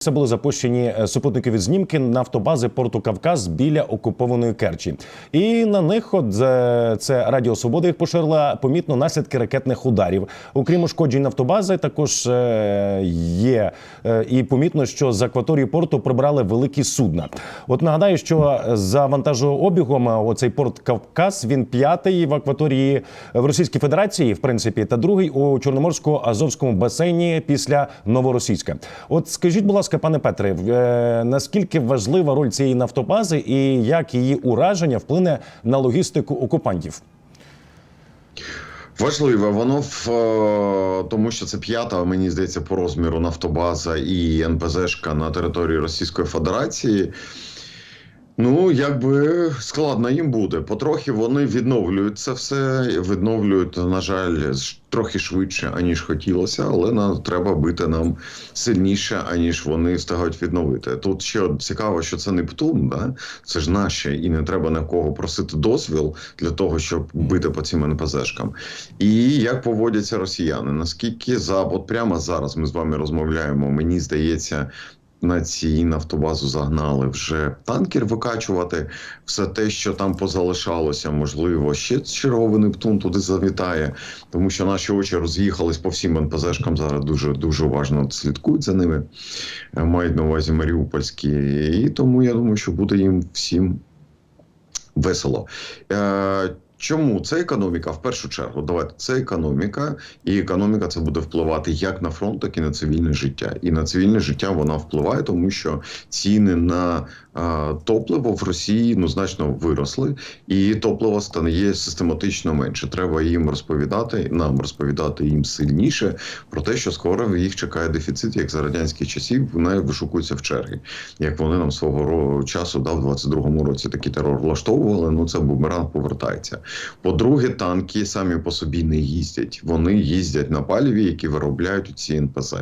Це були запущені е, супутникові знімки нафтобази порту Кавказ біля окупованої Керчі. І на них, от е, це Радіо Свобода, їх поширила помітно наслідки ракетних ударів. Окрім ушкоджень нафтобази, також е, є і помітно, що з акваторії порту прибрали великі судна. От нагадаю, що за вантажообігом оцей порт Кавказ він п'ятий в акваторії в Російській Федерації, в принципі, та другий у Чорноморсько-Азовському басейні після Новоросійська. От скажіть, будь ласка, пане Петре, е, наскільки важлива роль цієї нафтобази і як її ураження вплине на логістику окупантів? Важливе воно в е, тому, що це п'ята, мені здається, по розміру нафтобаза і НПЗшка на території Російської Федерації. Ну, якби складно їм буде. Потрохи вони відновлюють це все, відновлюють, на жаль, трохи швидше, аніж хотілося, але нам треба бити нам сильніше, аніж вони встигають відновити. Тут ще цікаво, що це Нептун, да? це ж наші, і не треба на кого просити дозвіл для того, щоб бити по цим НПЗшкам. І як поводяться росіяни? Наскільки за от прямо зараз ми з вами розмовляємо, мені здається. На цій нафтобазу загнали вже танкер викачувати. Все те, що там позалишалося, можливо, ще черговий Нептун туди завітає, тому що наші очі роз'їхались по всім НПЗшкам. Зараз дуже дуже уважно слідкують за ними. Е, Мають на увазі Маріупольські, і тому я думаю, що буде їм всім весело. Чому це економіка? В першу чергу, давайте це економіка, і економіка це буде впливати як на фронт, так і на цивільне життя. І на цивільне життя вона впливає, тому що ціни на а, топливо в Росії ну значно виросли, і топливо стає систематично менше. Треба їм розповідати, нам розповідати їм сильніше про те, що скоро їх чекає дефіцит, як за радянських часів вони вишукуються в черги. Як вони нам свого часу да, в 22-му році такий терор влаштовували. Ну це бумеранг повертається. По-друге, танки самі по собі не їздять. Вони їздять на паліві, які виробляють ці НПЗ.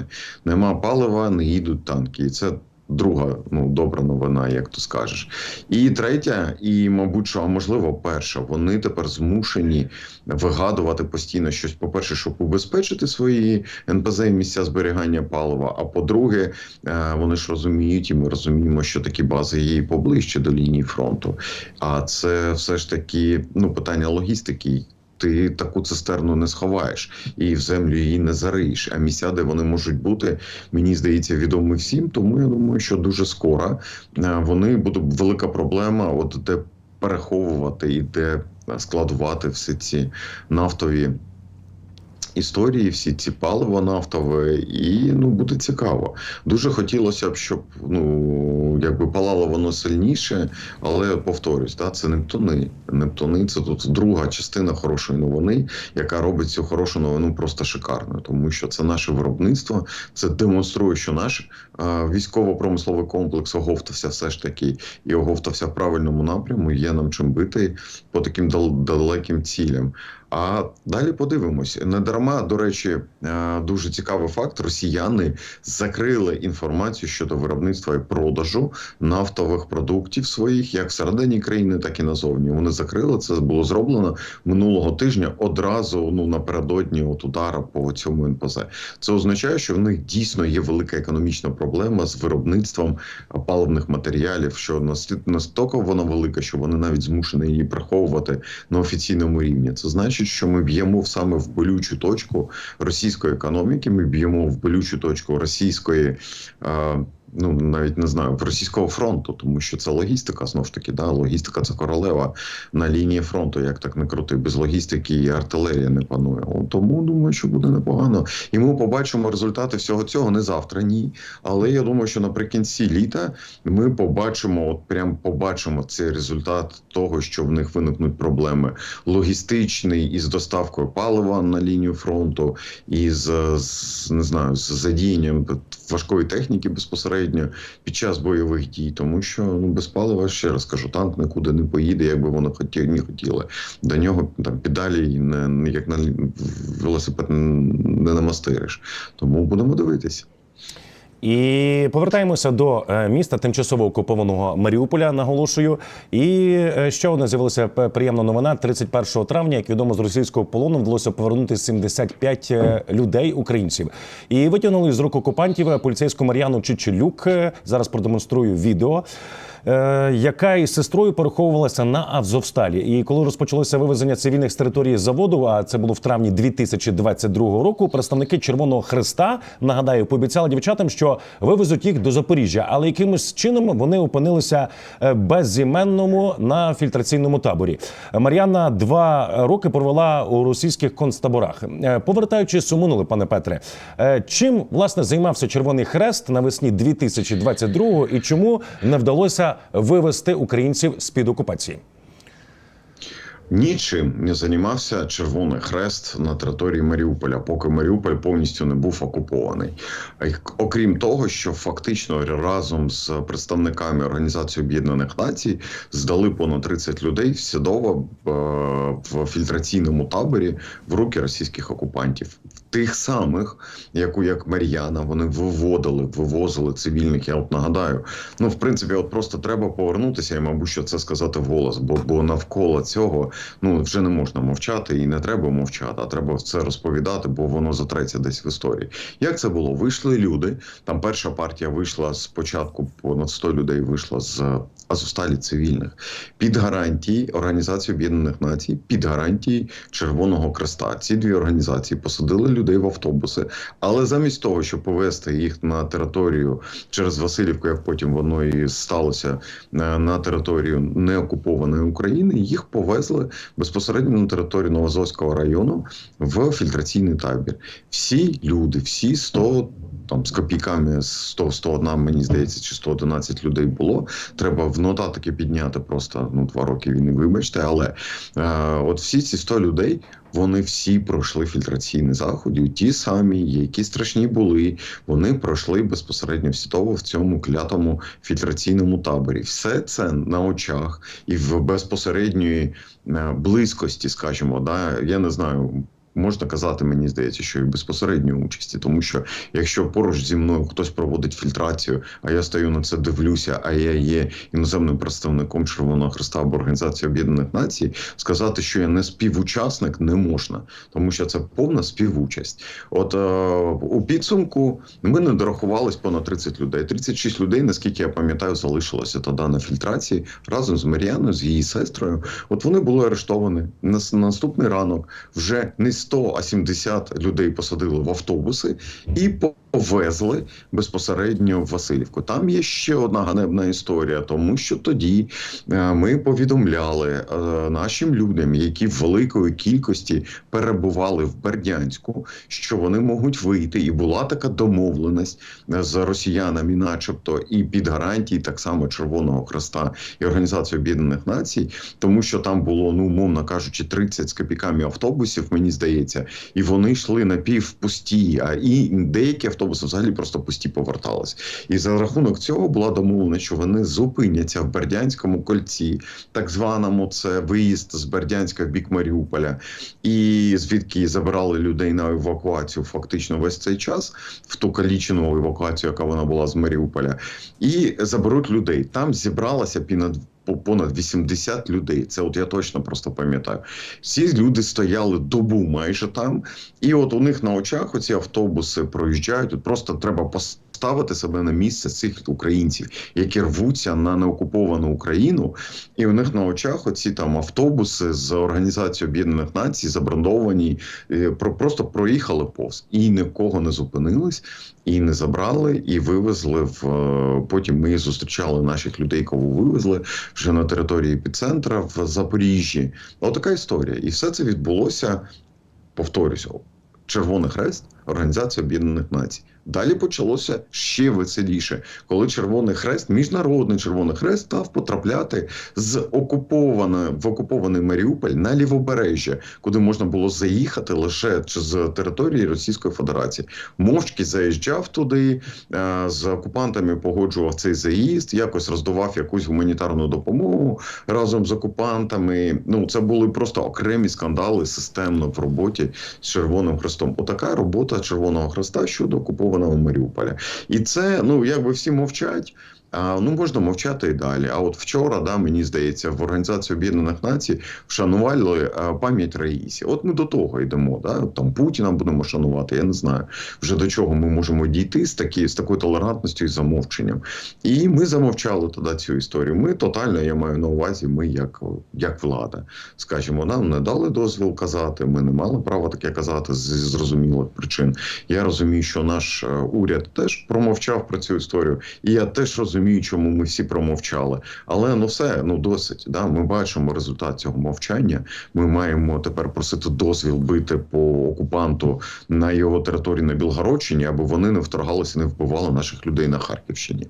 Нема палива, не їдуть танки. І це друга ну добра новина, як то скажеш. І третя, і мабуть, що а можливо, перша, вони тепер змушені вигадувати постійно щось. По-перше, щоб убезпечити свої НПЗ і місця зберігання палива. А по-друге, е, вони ж розуміють, і ми розуміємо, що такі бази є і поближче до лінії фронту. А це все ж таки ну питання логістики. Ти таку цистерну не сховаєш і в землю її не зариєш. А місця, де вони можуть бути, мені здається, відомі всім. Тому я думаю, що дуже скоро е, вони будуть велика проблема, от де переховувати і де складувати всі ці нафтові. Історії, всі ці паливо нафтове, і ну буде цікаво. Дуже хотілося б, щоб ну якби палало воно сильніше, але повторюсь, да, це Нептуни. Нептуни це тут друга частина хорошої новини, яка робить цю хорошу новину просто шикарною, тому що це наше виробництво. Це демонструє, що наш військово-промисловий комплекс оговтався все ж таки і оговтався в правильному напряму. Є нам чим бити по таким дал- далеким цілям. А далі подивимось. Не дарма, до речі, е, дуже цікавий факт: росіяни закрили інформацію щодо виробництва і продажу нафтових продуктів своїх, як всередині країни, так і назовні. Вони закрили це. Було зроблено минулого тижня одразу ну напередодні от удара по цьому НПЗ. Це означає, що в них дійсно є велика економічна проблема з виробництвом паливних матеріалів, що настільки вона велика, що вони навіть змушені її приховувати на офіційному рівні. Це значить, що ми б'ємо саме в болючу точку російської економіки. Ми б'ємо в болючу точку російської. Е, Ну, навіть не знаю, російського фронту, тому що це логістика, знову ж таки, да, логістика це королева на лінії фронту, як так не крути. Без логістики і артилерія не панує. Тому думаю, що буде непогано. І ми побачимо результати всього цього не завтра, ні. Але я думаю, що наприкінці літа ми побачимо, от прям побачимо цей результат того, що в них виникнуть проблеми логістичний із доставкою палива на лінію фронту, і з, з не знаю, з задіянням важкої техніки безпосередньо під час бойових дій, тому що ну без палива ще раз кажу, танк нікуди не поїде, якби воно хотіли, не хотіли. До нього там педалі не як на велосипед не намастириш. Тому будемо дивитися. І повертаємося до е, міста тимчасово окупованого Маріуполя. Наголошую. І е, ще одна з'явилася приємна новина. 31 травня, як відомо, з російського полону вдалося повернути 75 е, людей українців. І витягнули з рук окупантів поліцейську Мар'яну Чичелюк. Зараз продемонструю відео. Е, Яка із сестрою переховувалася на Азовсталі, і коли розпочалося вивезення цивільних з території заводу, а це було в травні 2022 року. Представники Червоного Христа нагадаю, пообіцяли дівчатам, що вивезуть їх до Запоріжжя, але якимось чином вони опинилися е, безіменному на фільтраційному таборі. Мар'яна два роки провела у російських концтаборах. Е, Повертаючись у минуле, пане Петре, чим власне займався Червоний Хрест навесні 2022 і чому не вдалося вивести українців з під окупації? Нічим не займався Червоний Хрест на території Маріуполя, поки Маріуполь повністю не був окупований. Окрім того, що фактично разом з представниками Організації Об'єднаних Націй здали понад 30 людей всідово е, в фільтраційному таборі в руки російських окупантів. Тих самих, яку як Мар'яна, вони виводили, вивозили цивільних. Я от нагадаю, ну в принципі, от просто треба повернутися і, мабуть, що це сказати вголос, бо, бо навколо цього ну вже не можна мовчати і не треба мовчати, а треба це розповідати, бо воно затреться десь в історії. Як це було? Вийшли люди. Там перша партія вийшла спочатку, понад 100 людей вийшла з Азовсталі цивільних під гарантії Організації Об'єднаних Націй, під гарантії Червоного Креста. Ці дві організації посадили людей в автобуси, але замість того, щоб повезти їх на територію через Васильівку, як потім воно і сталося е, на територію неокупованої України, їх повезли безпосередньо на територію Новозовського району в фільтраційний табір. Всі люди, всі 100 там з копійками 100, 101, мені здається, чи 111 людей було. Треба в нотатики підняти просто ну два роки війни, вибачте. Але е, от всі ці 100 людей. Вони всі пройшли фільтраційні заходи, ті самі, які страшні були. Вони пройшли безпосередньо всітово в цьому клятому фільтраційному таборі. Все це на очах і в безпосередньої е, близькості, скажімо, да я не знаю. Можна казати, мені здається, що і безпосередньої участі, тому що якщо поруч зі мною хтось проводить фільтрацію, а я стою на це, дивлюся, а я є іноземним представником Червоного Христа або Організації Об'єднаних Націй, сказати, що я не співучасник, не можна, тому що це повна співучасть. От е, у підсумку ми не дорахувались понад 30 людей. 36 людей, наскільки я пам'ятаю, залишилося тоді на фільтрації разом з Мар'яною, з її сестрою. От вони були арештовані на наступний ранок. Вже не 100, а 70 людей посадили в автобуси і повезли безпосередньо в Васильівку. Там є ще одна ганебна історія, тому що тоді е, ми повідомляли е, нашим людям, які в великої кількості перебували в Бердянську, що вони можуть вийти, і була така домовленість е, з росіянами, начебто, і під гарантії так само Червоного Хреста і Організації Об'єднаних Націй, тому що там було, ну умовно кажучи, 30 з копійками автобусів, мені здається, і вони йшли напівпусті, а і деякі автобуси взагалі просто пусті повертались. І за рахунок цього була домовлена, що вони зупиняться в Бердянському кольці, так званому це виїзд з Бердянська в бік Маріуполя, і звідки забирали людей на евакуацію фактично весь цей час, в ту калічену евакуацію, яка вона була з Маріуполя, і заберуть людей. Там зібралося понад по- понад 80 людей. Це от я точно просто пам'ятаю. Всі люди стояли добу майже там, і от у них на очах оці автобуси проїжджають. От просто треба поставити себе на місце цих українців, які рвуться на неокуповану Україну, і у них на очах оці там автобуси з організацією Об'єднаних Націй забрендовані, про просто проїхали повз і нікого не зупинились, і не забрали, і вивезли в е, потім. Ми зустрічали наших людей, кого вивезли вже на території епіцентра в Запоріжжі. Отака історія. І все це відбулося, повторюся, Червоний Хрест, Організація Об'єднаних Націй. Далі почалося ще веселіше, коли Червоний Хрест, міжнародний Червоний Хрест, став потрапляти з окупованої в окупований Маріуполь на лівобережжя, куди можна було заїхати лише з території Російської Федерації. Мовчки заїжджав туди е, з окупантами, погоджував цей заїзд, якось роздавав якусь гуманітарну допомогу разом з окупантами. Ну це були просто окремі скандали системно в роботі з Червоним Хрестом. Отака робота Червоного Хреста щодо окупованих окупованого Маріуполя. І це ну якби всі мовчать. Ну можна мовчати і далі. А от вчора, да, мені здається, в Організації Об'єднаних Націй вшанували пам'ять Раїсі. От ми до того йдемо. Да? Там Путіна будемо шанувати. Я не знаю вже до чого ми можемо дійти з такі, з такою толерантністю і замовченням. І ми замовчали тоді цю історію. Ми тотально, я маю на увазі, ми як, як влада, скажімо, нам не дали дозвіл казати. Ми не мали права таке казати з зрозумілих причин. Я розумію, що наш е, уряд теж промовчав про цю історію, і я теж розумію, чому ми всі промовчали. Але ну все ну досить. Да? Ми бачимо результат цього мовчання. Ми маємо тепер просити дозвіл бити по окупанту на його території на Білгородщині, аби вони не вторгалися, не вбивали наших людей на Харківщині.